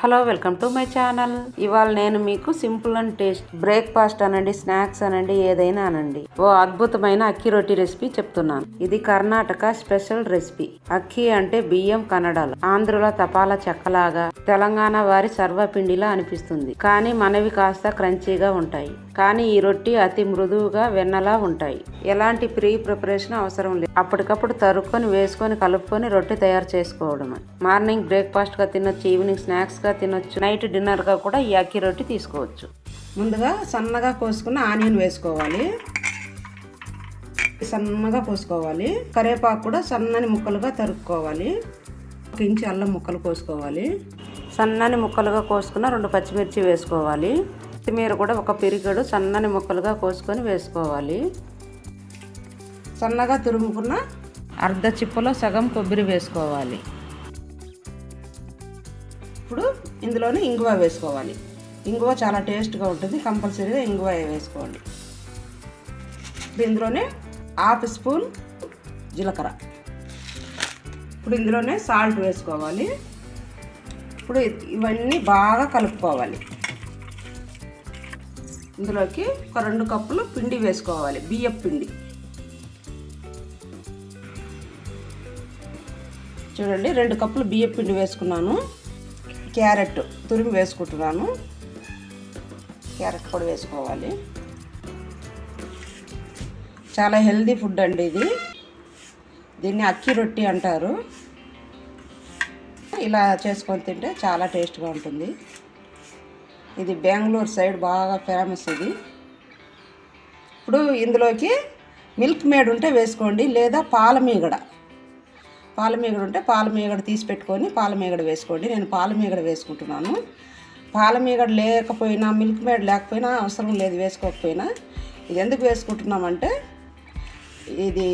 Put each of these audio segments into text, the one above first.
Hello welcome to my channel. ఇవాళ నేను మీకు సింపుల్ అండ్ టేస్ట్ బ్రేక్ఫాస్ట్ అనండి స్నాక్స్ అనండి ఏదైనా అనండి. ఓ అద్భుతమైన అక్కి రొట్టి రెసిపీ చెప్తున్నాను. ఇది కర్ణాటక స్పెషల్ రెసిపీ. అక్కి అంటే బియ్యం కన్నడలో. ఆంధ్రుల తపాలా చెక్కలాగా తెలంగాణ వారి సర్వపిండిలా అనిపిస్తుంది. కానీ మనవి కాస్త క్రంచీగా ఉంటాయి. కానీ ఈ రొట్టి అతి మృదువుగా వెన్నలా ఉంటాయి. ఎలాంటి ప్రీ ప్రిపరేషన్ అవసరం లేదు. అప్పటికప్పుడు తరుక్కొని వేసుకొని కలుపుకొని రొట్టె తయారు చేసుకోవడం మార్నింగ్ బ్రేక్ఫాస్ట్గా తినొచ్చు ఈవినింగ్ స్నాక్స్ గా తినొచ్చు. నైట్ డిన్నర్గా కూడా ఈ అక్కి రొట్టి తీసుకోవచ్చు. ముందుగా సన్నగా కోసుకున్న ఆనియన్ వేసుకోవాలి. సన్నగా కోసుకోవాలి. కరివేపాకు కూడా సన్నని ముక్కలుగా తరుక్కోవాలి. ఒక ఇంచు అల్లం ముక్కలు కోసుకోవాలి. సన్నని ముక్కలుగా కోసుకున్న రెండు పచ్చిమిర్చి వేసుకోవాలి. కొత్తిమీర కూడా ఒక పిరిగడు సన్నని ముక్కలుగా కోసుకొని వేసుకోవాలి. సన్నగా తురుముకున్న అర్ధ చిప్పలో సగం కొబ్బరి వేసుకోవాలి. ఇప్పుడు ఇందులోనే ఇంగువ వేసుకోవాలి. ఇంగువ చాలా టేస్ట్గా ఉంటుంది. కంపల్సరీగా ఇంగువ వేసుకోండి. ఇప్పుడు ఇందులోనే హాఫ్ స్పూన్ జీలకర్ర. ఇప్పుడు ఇందులోనే సాల్ట్ వేసుకోవాలి. ఇప్పుడు ఇవన్నీ బాగా కలుపుకోవాలి. ఇందులోకి ఒక రెండు కప్పులు పిండి వేసుకోవాలి. బియ్యం పిండి. చూడండి రెండు కప్పులు బియ్యం పిండి వేసుకున్నాను. క్యారెట్ తురిమి వేసుకుంటున్నాను. క్యారెట్ కూడా వేసుకోవాలి. చాలా హెల్దీ ఫుడ్ అండి ఇది. దీన్ని అక్కి రొట్టి అంటారు. ఇలా చేసుకొని తింటే చాలా టేస్ట్గా ఉంటుంది. ఇది బెంగళూరు సైడ్ బాగా ఫేమస్ ఇది. ఇప్పుడు ఇందులోకి మిల్క్ మేడ్ ఉంటే వేసుకోండి లేదా పాల మీగడ పాల మీగడ ఉంటే పాల మీగడ తీసి పెట్టుకొని పాల మీగడ వేసుకోండి. నేను పాల మీగడ వేసుకుంటున్నాను. పాల మీగడ లేకపోయినా మిల్క్ మేడ్ లేకపోయినా అవసరం లేదు వేసుకోకపోయినా. ఇది ఎందుకు వేసుకుంటున్నామంటే ఇది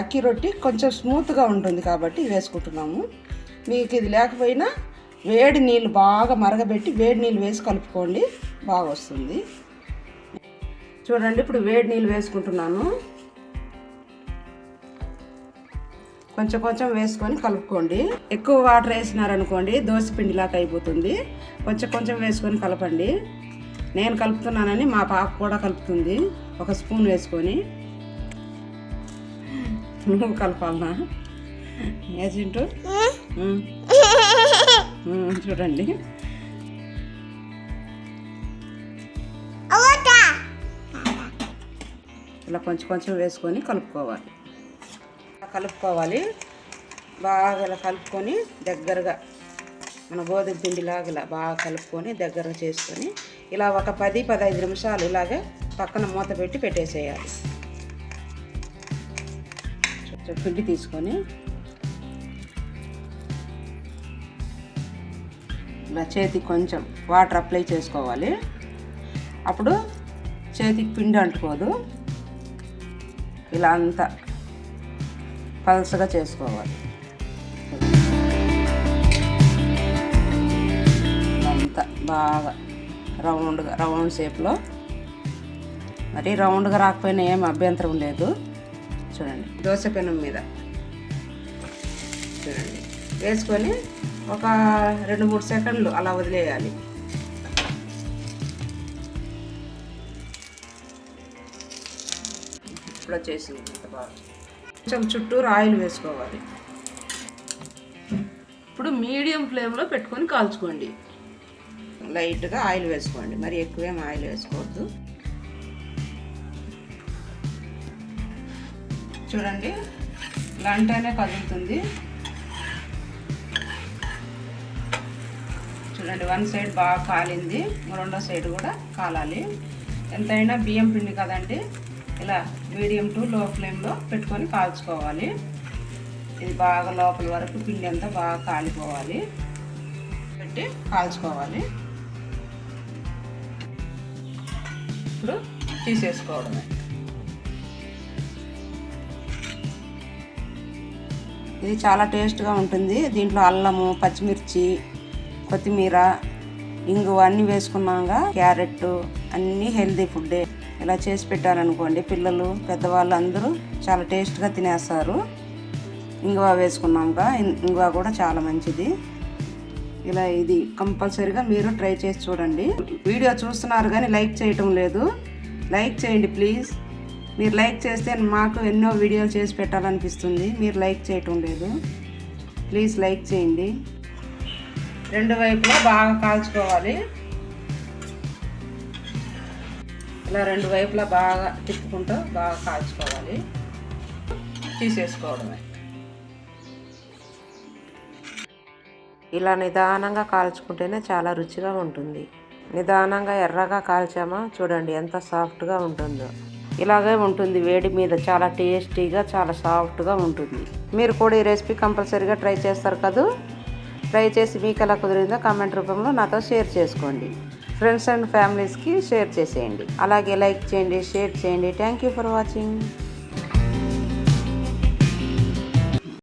అక్కి రొట్టి కొంచెం స్మూత్గా ఉంటుంది కాబట్టి వేసుకుంటున్నాము. మీకు ఇది లేకపోయినా వేడి నీళ్ళు బాగా మరగబెట్టి వేడి నీళ్ళు వేసి కలుపుకోండి. బాగా వస్తుంది. చూడండి ఇప్పుడు వేడి నీళ్ళు వేసుకుంటున్నాను. కొంచెం కొంచెం వేసుకొని కలుపుకోండి. ఎక్కువ వాటర్ వేసినారనుకోండి దోశ పిండిలాగా అయిపోతుంది. కొంచెం కొంచెం వేసుకొని కలపండి. నేను కలుపుతున్నానని మా పాప కూడా కలుపుతుంది. ఒక స్పూన్ వేసుకొని. నువ్వు కలపాలనా? ఏజెంటు చూడండి. ఇలా కొంచెం కొంచెం వేసుకొని కలుపుకోవాలి. కలుపుకోవాలి. బాగా ఇలా కలుపుకొని దగ్గరగా మన గోధుమ పిండిలాగా ఇలా బాగా కలుపుకొని దగ్గరగా చేసుకొని ఇలా ఒక పది పదహైదు నిమిషాలు ఇలాగే పక్కన మూత పెట్టి పెట్టేసేయాలి. పిండి తీసుకొని ఇలా చేతికి కొంచెం వాటర్ అప్లై చేసుకోవాలి. అప్పుడు చేతికి పిండి అంటుకోదు. ఇలా అంతా పలసగా చేసుకోవాలి. అంతా బాగా రౌండ్గా రౌండ్ షేప్లో. మరి రౌండ్గా రాకపోయినా ఏం అభ్యంతరం లేదు. చూడండి దోశ పెనం మీద. చూడండి వేసుకొని ఒక రెండు మూడు సెకండ్లు అలా వదిలేయాలి. ఇప్పుడు వచ్చేసింది ఇంత బాగా. కొంచెం చుట్టూరు ఆయిల్ వేసుకోవాలి. ఇప్పుడు మీడియం ఫ్లేమ్లో పెట్టుకొని కాల్చుకోండి. లైట్గా ఆయిల్ వేసుకోండి. మరి ఎక్కువేం ఆయిల్ వేసుకోవద్దు. చూడండి ఇలా అంటేనే కదులుతుంది. చూడండి వన్ సైడ్ బాగా కాలింది. రెండో సైడ్ కూడా కాలాలి. ఎంతైనా బియ్యం పిండి కదండి. ఇలా మీడియం టు లో ఫ్లేమ్లో పెట్టుకొని కాల్చుకోవాలి. ఇది బాగా లోపల వరకు పిండి అంతా బాగా కాలిపోవాలి. పెట్టి కాల్చుకోవాలి. ఇప్పుడు తీసేసుకోవడమే. ఇది చాలా టేస్ట్గా ఉంటుంది. దీంట్లో అల్లము పచ్చిమిర్చి కొత్తిమీర ఇంగువ అన్నీ వేసుకున్నాక క్యారెట్ అన్నీ హెల్తీ ఫుడ్డే. ఇలా చేసి పెట్టారనుకోండి పిల్లలు పెద్దవాళ్ళు అందరూ చాలా టేస్ట్గా తినేస్తారు. ఇంగువ వేసుకున్నాక ఇంగువ కూడా చాలా మంచిది. ఇలా ఇది కంపల్సరీగా మీరు ట్రై చేసి చూడండి. వీడియో చూస్తున్నారు కానీ లైక్ చేయటం లేదు. లైక్ చేయండి ప్లీజ్. మీరు లైక్ చేస్తే మాకు ఎన్నో వీడియోలు చేసి పెట్టాలనిపిస్తుంది. మీరు లైక్ చేయటం లేదు. ప్లీజ్ లైక్ చేయండి. రెండు వైపులా బాగా కాల్చుకోవాలి. ఇలా రెండు వైపులా బాగా తిప్పుకుంటూ బాగా కాల్చుకోవాలి. తీసేసుకోవడమే. ఇలా నిదానంగా కాల్చుకుంటేనే చాలా రుచిగా ఉంటుంది. నిదానంగా ఎర్రగా కాల్చామా? చూడండి ఎంత సాఫ్ట్గా ఉంటుందో. ఇలాగే ఉంటుంది వేడి మీద. చాలా టేస్టీగా చాలా సాఫ్ట్గా ఉంటుంది. మీరు కూడా ఈ రెసిపీ కంపల్సరీగా ట్రై చేస్తారు కదూ? ట్రై చేసి మీకు ఎలా కుదిరిందో కామెంట్ రూపంలో నాతో షేర్ చేసుకోండి. ఫ్రెండ్స్ అండ్ ఫ్యామిలీస్కి షేర్ చేసేయండి. అలాగే లైక్ చేయండి షేర్ చేయండి. Thank you for watching